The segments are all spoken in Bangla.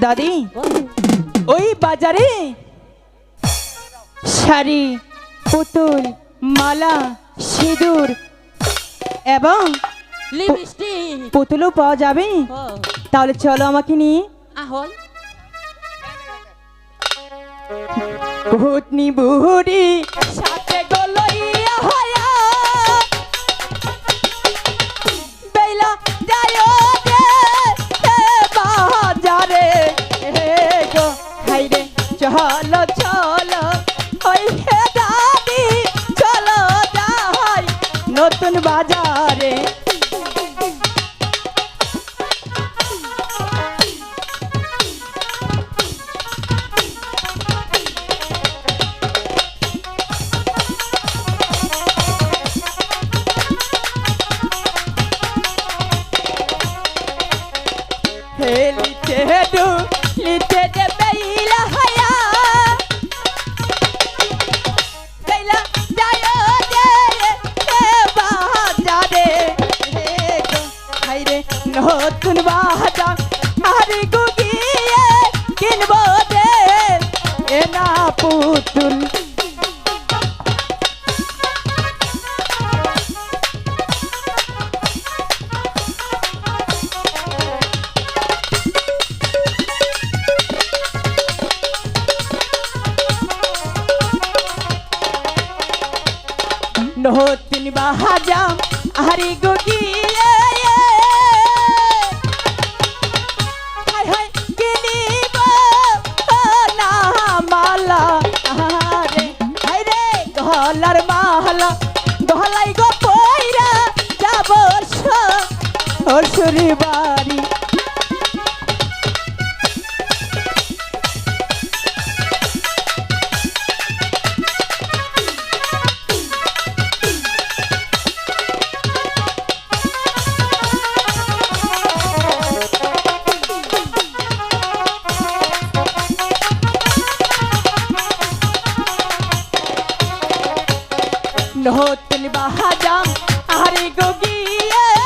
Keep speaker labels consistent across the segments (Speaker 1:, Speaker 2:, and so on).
Speaker 1: দাদি ওই বাজারে শাড়ি পুতুল মালা সিঁদুর এবং. পুতুলও পাওয়া যাবে. তাহলে চলো আমাকে নিয়ে. ভূতনি বুড়ি চলো চলো। ওই হে দাদি চলো যাই নতুন বাজারে। হে নতুন বাজার আরে গুগিয়ে দে। এ না পুতুল। নতুন বাহাজাম আরে গুগিয়ে শ্বশুরি বাড়ি নতুন বাহাজাম আরে গগিয়ে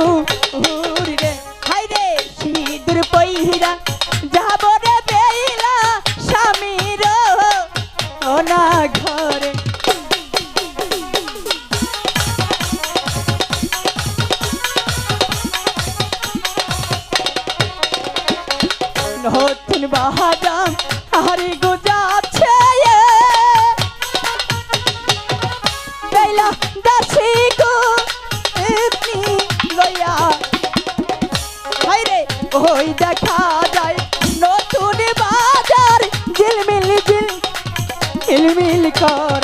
Speaker 1: সিধু রে হাই রে সিঁদুর পইরা যাব রে বেইলা নতুন বাহাদাম হারি গুজাছে ওই দেখা যায় নতুন বাজার ঝিলমিল ঝিল ঝিলমিল কর।